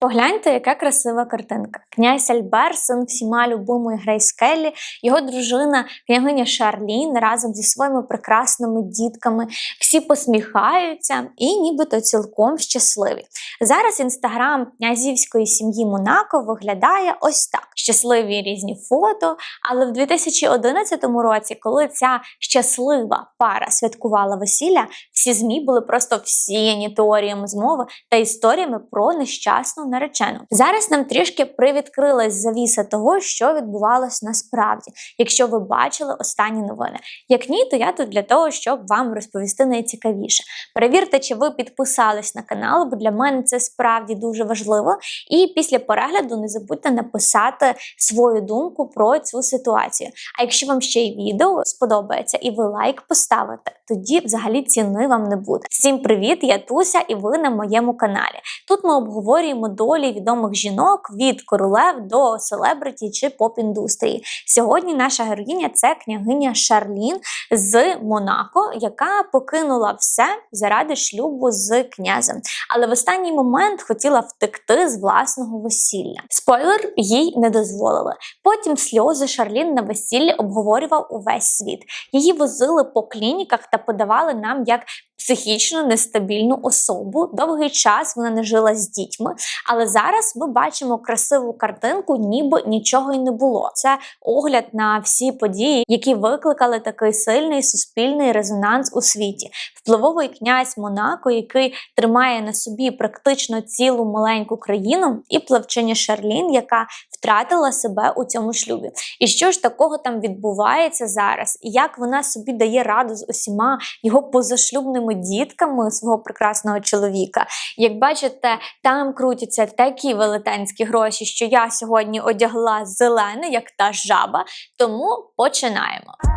Погляньте, яка красива картинка. Князь Альбер, син всіма любимої Грейс Келлі, його дружина, княгиня Шарлін разом зі своїми прекрасними дітками. Всі посміхаються і нібито цілком щасливі. Зараз інстаграм князівської сім'ї Монако виглядає ось так: щасливі різні фото. Але в 2011 році, коли ця щаслива пара святкувала весілля, всі змі були просто всіяні теоріями змови та історіями про нещасну наречену. Зараз нам трішки привідкрилась завіса того, що відбувалось насправді, якщо ви бачили останні новини. Як ні, то я тут для того, щоб вам розповісти найцікавіше. Перевірте, чи ви підписались на канал, бо для мене це справді дуже важливо. І після перегляду не забудьте написати свою думку про цю ситуацію. А якщо вам ще й відео сподобається і ви лайк поставите, тоді взагалі ціни вам не буде. Всім привіт! Я Туся, і ви на моєму каналі. Тут ми обговорюємо долі відомих жінок від королев до селебриті чи поп-індустрії. Сьогодні наша героїня це княгиня Шарлін з Монако, яка покинула все заради шлюбу з князем. Але в останній момент хотіла втекти з власного весілля. Спойлер їй не дозволили. Потім сльози Шарлін на весіллі обговорював увесь світ. Її возили по клініках та подавали нам як психічно нестабільну особу. Довгий час вона не жила з дітьми, але зараз ми бачимо красиву картинку, ніби нічого й не було. Це огляд на всі події, які викликали такий сильний суспільний резонанс у світі. Впливовий князь Монако, який тримає на собі практично цілу маленьку країну, і плавчиня Шарлін, яка втратила себе у цьому шлюбі. І що ж такого там відбувається зараз? І як вона собі дає раду з усіма його позашлюбними дітками свого прекрасного чоловіка? Як бачите, там крутяться такі велетенські гроші, що я сьогодні одягла зелене, як та жаба. Тому починаємо.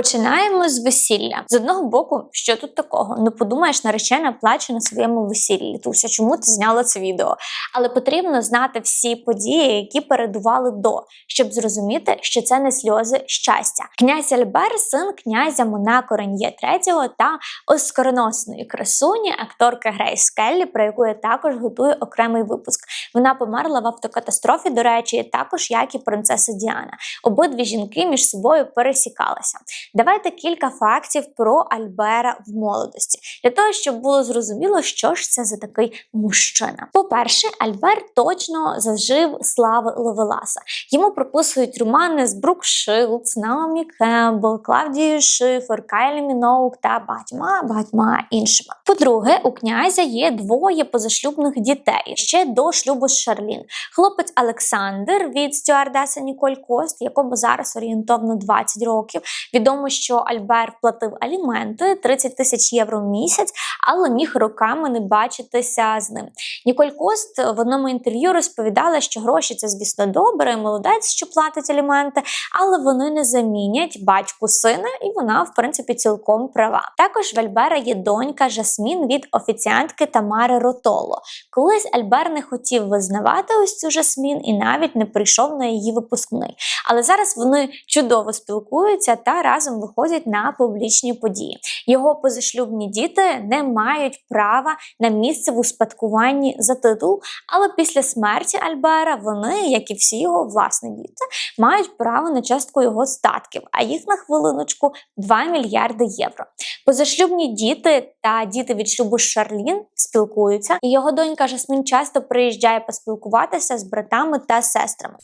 Починаємо з весілля. З одного боку, що тут такого? Ну подумаєш, наречена плаче на своєму весіллі. Туся, чому ти зняла це відео? Але потрібно знати всі події, які передували до, щоб зрозуміти, що це не сльози щастя. Князь Альбер, син князя Монако Рен'є III та оскароносної красуні, акторки Грейс Келлі, про яку я також готую окремий випуск. Вона померла в автокатастрофі, до речі, також як і принцеса Діана. Обидві жінки між собою пересікалися. Давайте кілька фактів про Альбера в молодості, для того, щоб було зрозуміло, що ж це за такий мужчина. По-перше, Альбер точно зажив слави Ловеласа. Йому прописують романи з Брук Шилдс, Наомі Кембл, Клавдією Шифер, Кайлі Міноук та багатьма багатьма іншими. По-друге, у князя є двоє позашлюбних дітей ще до шлюбу з Шарлін. Хлопець Олександр від стюардеса Ніколь Кост, якому зараз орієнтовно 20 років. Відомо, що Альбер платив аліменти 30 тисяч євро в місяць, але міг роками не бачитися з ним. Ніколь Кост в одному інтерв'ю розповідала, що гроші це, звісно, добре, молодець, що платить аліменти, але вони не замінять батьку сина, і вона, в принципі, цілком права. Також в Альбера є донька Жасмін від офіціантки Тамари Ротоло. Колись Альбер не хотів визнавати ось цю Жасмін і навіть не прийшов на її випускний. Але зараз вони чудово спілкуються та разом виходять на публічні події. Його позашлюбні діти не мають права на місце в успадкуванні за титул, але після смерті Альбера вони, як і всі його власні діти, мають право на частку його статків, а їх на хвилиночку 2 мільярди євро. Позашлюбні діти та діти від шлюбу Шарлін спілкуються, і його донька Жасмін часто приїжджає поспілкуватися з братами та сестрами.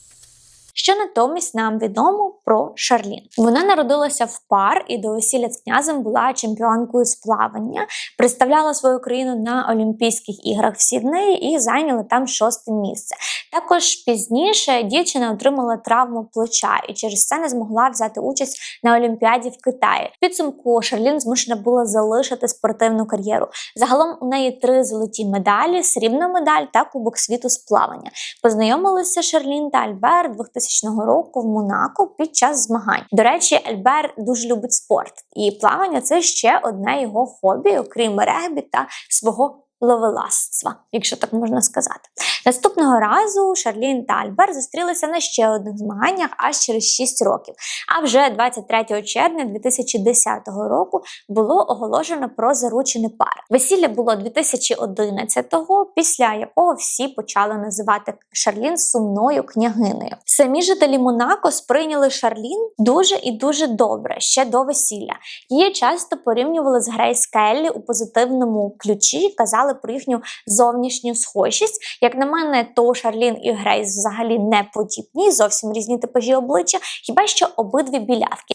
Що натомість нам відомо про Шарлін? Вона народилася в пар і до весілля з князем була чемпіонкою з плавання, представляла свою країну на Олімпійських іграх в Сіднеї і зайняла там шосте місце. Також пізніше дівчина отримала травму плеча і через це не змогла взяти участь на Олімпіаді в Китаї. В Підсумку Шарлін змушена була залишити спортивну кар'єру. Загалом у неї три золоті медалі, срібна медаль та Кубок світу з плавання. Познайомилися Шарлін та Альбер 2000 року в Монако під час змагань. До речі, Альбер дуже любить спорт, і плавання це ще одне його хобі, окрім регбі та свого ловеласства, якщо так можна сказати. Наступного разу Шарлін та Альбер зустрілися на ще одних змаганнях аж через 6 років. А вже 23 червня 2010 року було оголошено про заручені пари. Весілля було 2011-го, після якого всі почали називати Шарлін сумною княгинею. Самі жителі Монако сприйняли Шарлін дуже і дуже добре ще до весілля. Її часто порівнювали з Грейс Келлі у позитивному ключі, казали про їхню зовнішню схожість. Як на мене, то Шарлін і Грейс взагалі не подібні, зовсім різні типажі обличчя, хіба що обидві білявки.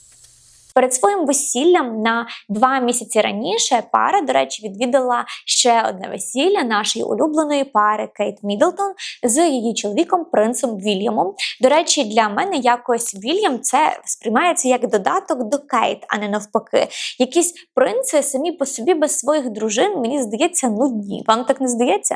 Перед своїм весіллям на два місяці раніше пара, до речі, відвідала ще одне весілля нашої улюбленої пари Кейт Мідлтон з її чоловіком принцем Вільямом. До речі, для мене якось Вільям це сприймається як додаток до Кейт, а не навпаки. Якісь принци самі по собі без своїх дружин, мені здається, нудні. Вам так не здається?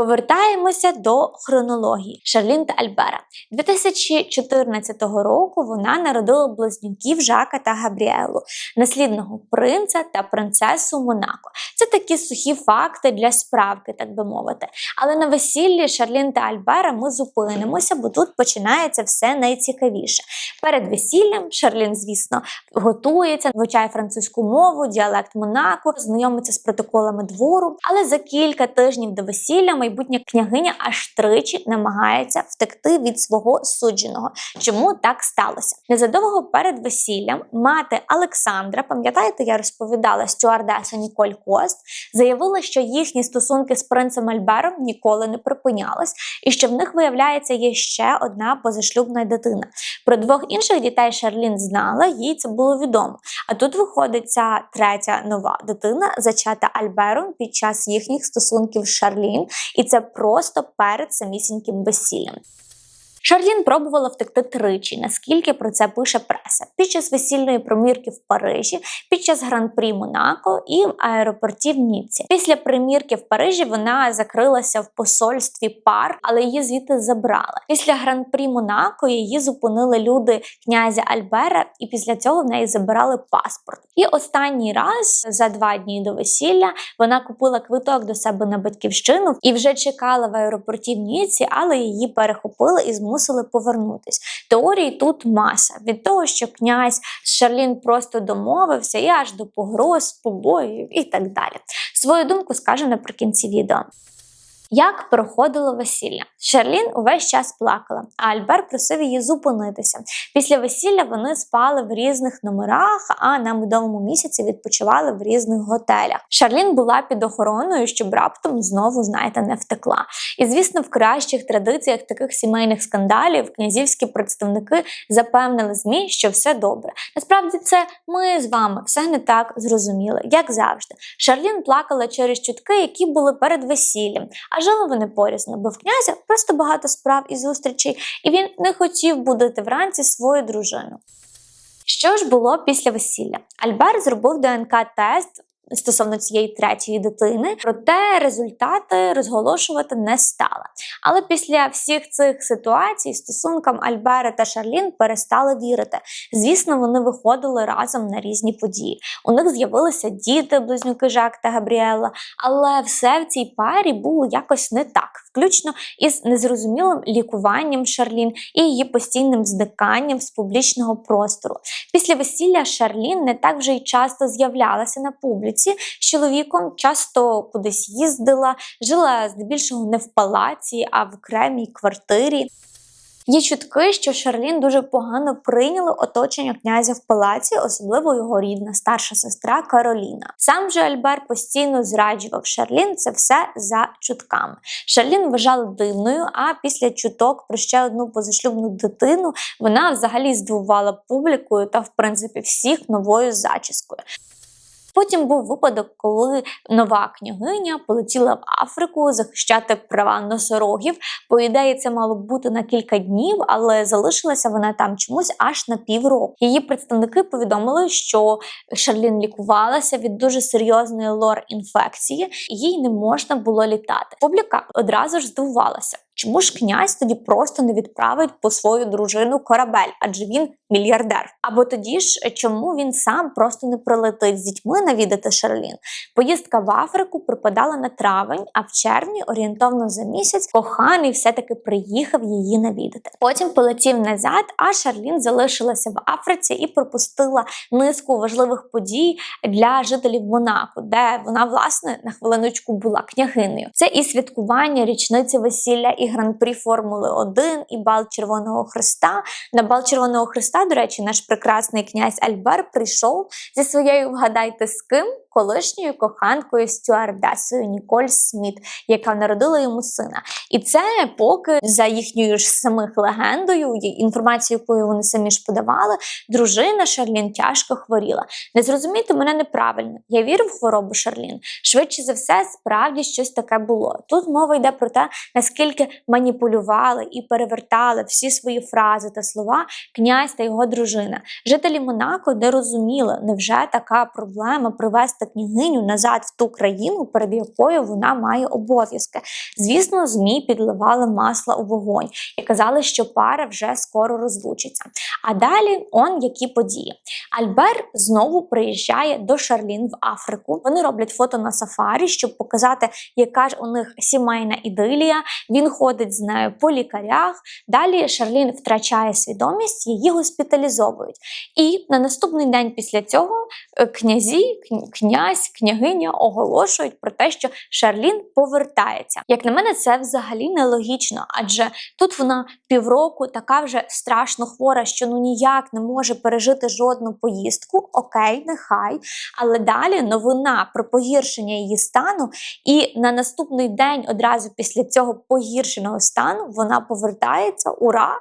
Повертаємося до хронології Шарлін та Альбера. 2014 року вона народила близнюків Жака та Габріелу, наслідного принца та принцесу Монако. Це такі сухі факти для справки, так би мовити. Але на весіллі Шарлін та Альбера ми зупинимося, бо тут починається все найцікавіше. Перед весіллям Шарлін, звісно, готується, вивчає французьку мову, діалект Монако, знайомиться з протоколами двору. Але за кілька тижнів до весілля майбутня княгиня аж тричі намагається втекти від свого судженого. Чому так сталося? Незадовго перед весіллям мати Олександра, пам'ятаєте, я розповідала стюардеса Ніколь Кост, заявила, що їхні стосунки з принцем Альбером ніколи не припинялись, і що в них виявляється є ще одна позашлюбна дитина. Про двох інших дітей Шарлін знала, їй це було відомо. А тут виходить ця третя нова дитина, зачата Альбером під час їхніх стосунків з Шарлін, і це просто перед самісіньким весіллям. Шарлін пробувала втекти тричі, наскільки про це пише преса, під час весільної промірки в Парижі, під час гран-прі Монако і в аеропорті в Ніці. Після примірки в Парижі вона закрилася в посольстві пар, але її звідти забрали. Після гран-прі Монако її зупинили люди князя Альбера, і після цього в неї забирали паспорт. І останній раз за два дні до весілля вона купила квиток до себе на батьківщину і вже чекала в аеропорті в Ніці, але її перехопили і змусили повернутись. Теорій тут маса від того, що князь Шарлін просто домовився, і аж до погроз, побоїв і так далі. Свою думку скаже наприкінці відео. Як проходило весілля? Шарлін увесь час плакала, а Альбер просив її зупинитися. Після весілля вони спали в різних номерах, а на медовому місяці відпочивали в різних готелях. Шарлін була під охороною, щоб раптом знову, знаєте, не втекла. І звісно, в кращих традиціях таких сімейних скандалів князівські представники запевнили змі, що все добре. Насправді, це ми з вами все не так зрозуміли, як завжди. Шарлін плакала через чутки, які були перед весіллям. Жили вони порізно, бо в князя просто багато справ і зустрічей, і він не хотів будити вранці свою дружину. Що ж було після весілля? Альбер зробив ДНК-тест стосовно цієї третьої дитини, проте результати розголошувати не стала. Але після всіх цих ситуацій стосункам Альбера та Шарлін перестали вірити. Звісно, вони виходили разом на різні події. У них з'явилися діти, близнюки Жак та Габріела, але все в цій парі було якось не так, включно із незрозумілим лікуванням Шарлін і її постійним зниканням з публічного простору. Після весілля Шарлін не так вже й часто з'являлася на публіці з чоловіком, часто кудись їздила, жила здебільшого не в палаці, а в окремій квартирі. Є чутки, що Шарлін дуже погано прийняли оточення князя в палаці, особливо його рідна старша сестра Кароліна. Сам же Альбер постійно зраджував Шарлін це все за чутками. Шарлін вважала дивною, а після чуток про ще одну позашлюбну дитину вона взагалі здивувала публікою та, в принципі, всіх новою зачіскою. Потім був випадок, коли нова княгиня полетіла в Африку захищати права носорогів. По ідеї, це мало бути на кілька днів, але залишилася вона там чомусь аж на півроку. Її представники повідомили, що Шарлін лікувалася від дуже серйозної лор-інфекції, їй не можна було літати. Публіка одразу ж здивувалася. Чому ж князь тоді просто не відправить по свою дружину корабель, адже він мільярдер? Або тоді ж чому він сам просто не прилетить з дітьми навідати Шарлін? Поїздка в Африку припадала на травень, а в червні, орієнтовно за місяць, коханий все-таки приїхав її навідати. Потім полетів назад, а Шарлін залишилася в Африці і пропустила низку важливих подій для жителів Монако, де вона власне на хвилиночку була княгинею. Це і святкування річниці весілля і гран-прі Формули 1, і бал Червоного Христа. На бал Червоного Христа, до речі, наш прекрасний князь Альбер прийшов зі своєю вгадайте з ким колишньою коханкою стюардесою Ніколь Сміт, яка народила йому сина. І це поки за їхньою ж самих легендою, інформацією, якою вони самі ж подавали, дружина Шарлін тяжко хворіла. Не зрозумійте мене неправильно. Я вірю в хворобу Шарлін. Швидше за все, справді щось таке було. Тут мова йде про те, наскільки маніпулювали і перевертали всі свої фрази та слова князь та його дружина. Жителі Монако не розуміли, невже така проблема привести княгиню назад в ту країну, перед якою вона має обов'язки. Звісно, змі підливали масло у вогонь і казали, що пара вже скоро розлучиться. А далі он які події. Альбер знову приїжджає до Шарлін в Африку. Вони роблять фото на сафарі, щоб показати, яка ж у них сімейна ідилія. Він ходить з нею по лікарях. Далі Шарлін втрачає свідомість, її госпіталізовують. І на наступний день після цього е, князі, князь, княгиня оголошують про те, що Шарлін повертається. Як на мене, це взагалі нелогічно, адже тут вона півроку така вже страшно хвора, що ну ніяк не може пережити жодну поїздку. Окей, нехай. Але далі новина про погіршення її стану, і на наступний день, одразу після цього погіршеного стану, вона повертається. Ура!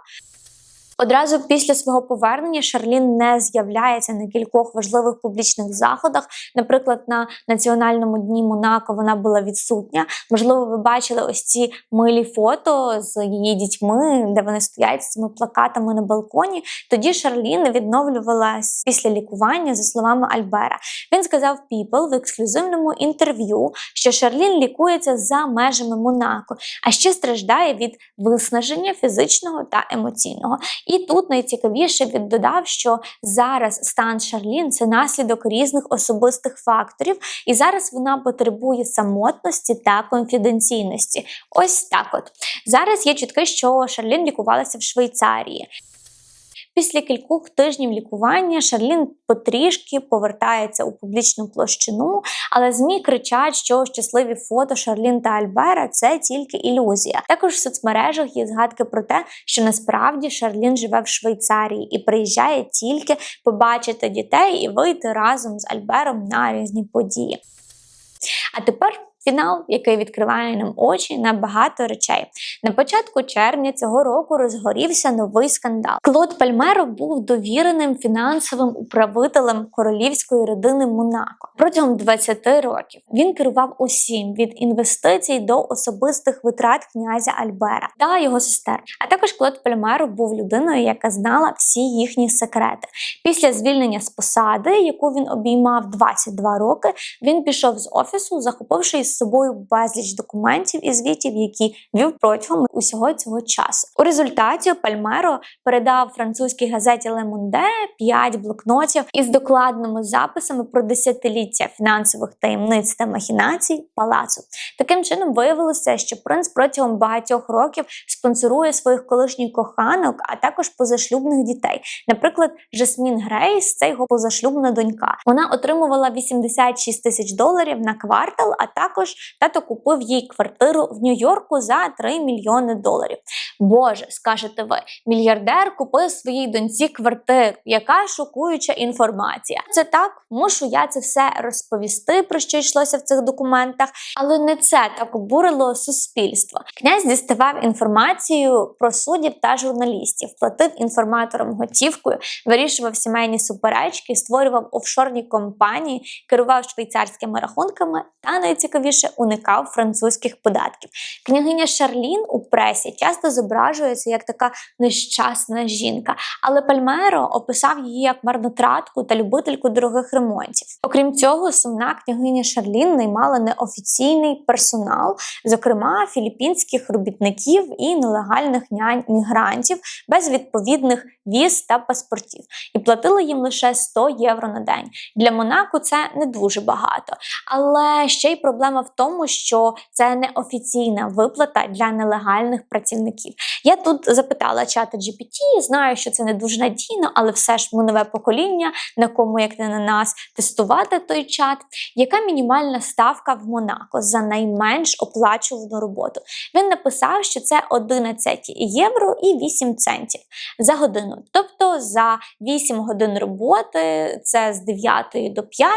Одразу після свого повернення Шарлін не з'являється на кількох важливих публічних заходах. Наприклад, на національному дні Монако вона була відсутня. Можливо, ви бачили ось ці милі фото з її дітьми, де вони стоять з цими плакатами на балконі. Тоді Шарлін відновлювалась після лікування, за словами Альбера. Він сказав People в ексклюзивному інтерв'ю, що Шарлін лікується за межами Монако, а ще страждає від виснаження фізичного та емоційного. І тут найцікавіше він додав, що зараз стан Шарлін це наслідок різних особистих факторів, і зараз вона потребує самотності та конфіденційності. Ось так от. Зараз є чутки, що Шарлін лікувалася в Швейцарії. Після кількох тижнів лікування Шарлін потрішки повертається у публічну площину, але ЗМІ кричать, що щасливі фото Шарлін та Альбера це тільки ілюзія. Також в соцмережах є згадки про те, що насправді Шарлін живе в Швейцарії і приїжджає тільки побачити дітей і вийти разом з Альбером на різні події. А тепер фінал, який відкриває нам очі на багато речей. На початку червня цього року розгорівся новий скандал. Клод Пальмеро був довіреним фінансовим управителем королівської родини Монако протягом 20 років. Він керував усім від інвестицій до особистих витрат князя Альбера та його сестер. А також Клод Пальмеро був людиною, яка знала всі їхні секрети. Після звільнення з посади, яку він обіймав 22 роки, він пішов з офісу, захопивши із собою безліч документів і звітів, які вів протягом усього цього часу. У результаті Пальмеро передав французькій газеті Le Monde 5 блокнотів із докладними записами про десятиліття фінансових таємниць та махінацій палацу. Таким чином виявилося, що принц протягом багатьох років спонсорує своїх колишніх коханок, а також позашлюбних дітей. Наприклад, Жасмін Грейс це його позашлюбна донька. Вона отримувала 86 тисяч доларів на квартал, а також також тато купив їй квартиру в Нью-Йорку за 3 мільйони доларів. Боже, скажете ви, мільярдер купив своїй доньці квартиру. Яка шокуюча інформація? Це так, мушу я це все розповісти, про що йшлося в цих документах, але не це так обурило суспільство. Князь діставав інформацію про суддів та журналістів, платив інформаторам готівкою, вирішував сімейні суперечки, створював офшорні компанії, керував швейцарськими рахунками та найцікавіше уникав французьких податків. Княгиня Шарлін у пресі часто зображується як така нещасна жінка, але Пальмеро описав її як марнотратку та любительку дорогих ремонтів. Окрім цього, сумна княгиня Шарлін наймала неофіційний персонал, зокрема філіппінських робітників і нелегальних нянь мігрантів без відповідних віз та паспортів, і платила їм лише 100 євро на день. Для Монако це не дуже багато. Але ще й проблема в тому, що це неофіційна виплата для нелегальних працівників. Я тут запитала чата GPT, знаю, що це не дуже надійно, але все ж ми нове покоління, на кому як не на нас тестувати той чат. Яка мінімальна ставка в Монако за найменш оплачувану роботу? Він написав, що це 11 євро і 8 центів за годину. Тобто за 8 годин роботи, це з 9 до 5,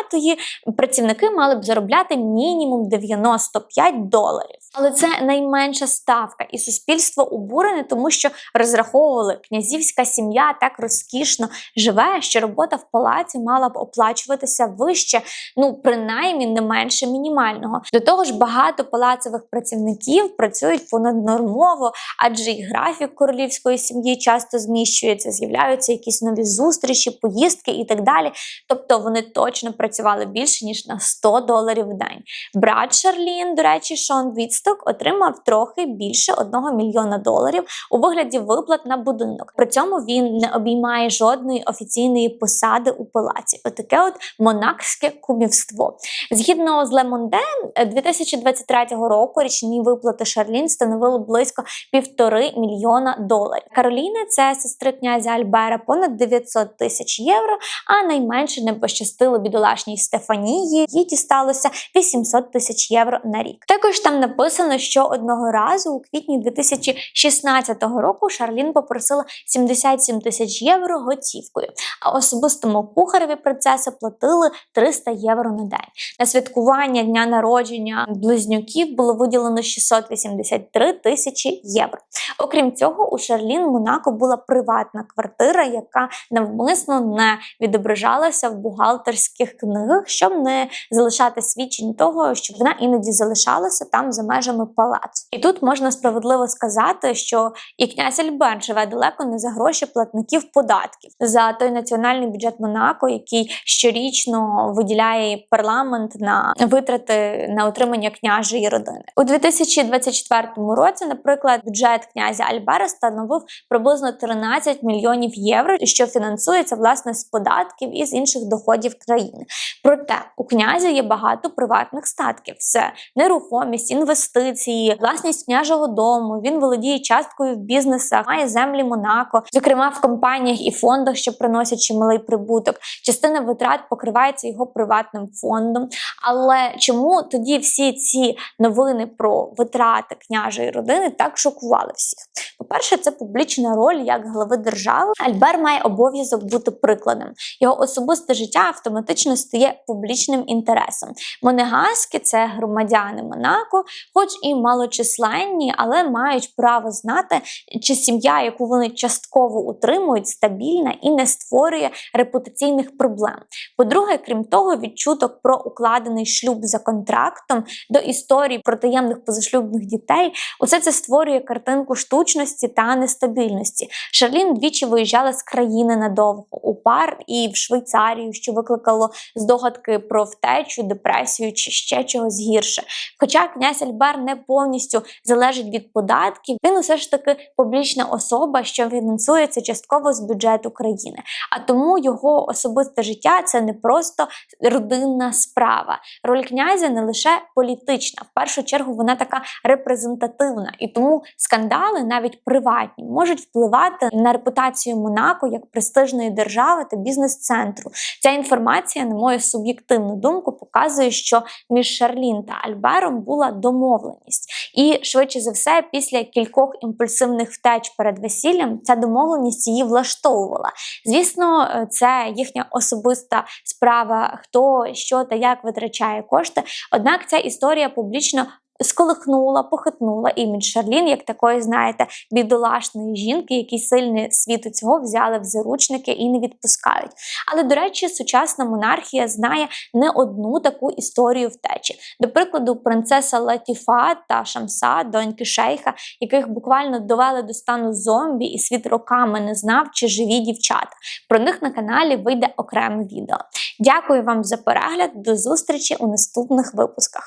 працівники мали б заробляти мінімум 95 доларів. Але це найменша ставка, і суспільство обурене, тому що розраховували, князівська сім'я так розкішно живе, що робота в палаці мала б оплачуватися вище, ну принаймні не менше мінімального. До того ж, багато палацових працівників працюють понаднормово, адже і графік королівської сім'ї часто зміщується, з'являються якісь нові зустрічі, поїздки і так далі. Тобто вони точно працювали більше ніж на 100 доларів в день. Брат Шарлін, до речі, Шон Відсток отримав трохи більше 1 мільйона доларів у вигляді виплат на будинок. При цьому він не обіймає жодної офіційної посади у палаці. Отаке от монакське кумівство. Згідно з Лемонде, 2023 року річні виплати Шарлін становили близько півтори мільйона доларів. Кароліна, це сестри князя Альбера, понад 900 тисяч євро. А найменше не пощастило бідолашній Стефанії. Їй дісталося 800 тисяч євро на рік. Також там написано, що одного разу у квітні 2016 року Шарлін попросила 77 тисяч євро готівкою, а особистому кухареві принцеси платили 300 євро на день. На святкування дня народження близнюків було виділено 683 тисячі євро. Окрім цього, у Шарлін Монако була приватна квартира, яка навмисно не відображалася в бухгалтерських книгах, щоб не залишати свідчень того, що вона іноді залишалася там за межами палацу. І тут можна справедливо сказати, що і князь Альберт живе далеко не за гроші платників податків за той національний бюджет Монако, який щорічно виділяє парламент на витрати на отримання княжої родини. У 2024 році, наприклад, бюджет князя Альбера становив приблизно 13 мільйонів євро, що фінансується власне з податків і з інших доходів країни. Проте у князя є багато приватних статків: це нерухомість, інвестиції, власність княжого дому. Він володіє часткою в бізнесах, має землі Монако, зокрема в компаніях і фондах, що приносять чималий прибуток. Частина витрат покривається його приватним фондом. Але чому тоді всі ці новини про витрати княжої родини так шокували всіх? По-перше, це публічна роль як глави держави. Альбер має обов'язок бути прикладом. Його особисте життя автоматично стає публічним інтересом. Монегаски це громадяни Монако, хоч і малочисленні, але мають право знати, чи сім'я, яку вони частково утримують, стабільна і не створює репутаційних проблем. По-друге, крім того, відчуток про укладений шлюб за контрактом до історії про таємних позашлюбних дітей, усе це створює картинку штучності та нестабільності. Шарлін двічі виїжджала з країни надовго у пар і в Швейцарію, що викликало здогадки про втечу, депресію чи ще чогось гірше. Хоча князь Альбер не повністю залежить від податків, він усе ж таки публічна особа, що фінансується частково з бюджету країни. А тому його особисте життя це не просто родинна справа. Роль князя не лише політична, в першу чергу вона така репрезентативна, і тому скандали навіть приватні, можуть впливати на репутацію Монако як престижної держави та бізнес-центру. Ця інформація, на мою суб'єктивну думку, показує, що між Шарлін та Альбером була домовленість, і швидше за все, після кількох імпульсивних втеч перед весіллям ця домовленість її влаштовувала. Звісно, е, це їхня особиста справа, хто що та як витрачає кошти. Однак ця історія публічно. Сколихнула, похитнула імідж Шарлін, як такої, знаєте, бідолашної жінки, які сильні світу цього взяли в заручники і не відпускають. Але, до речі, сучасна монархія знає не одну таку історію втечі. До прикладу, принцеса Латіфа та Шамса, доньки шейха, яких буквально довели до стану зомбі, і світ роками не знав, чи живі дівчата. Про них на каналі вийде окреме відео. Дякую вам за перегляд. До зустрічі у наступних випусках.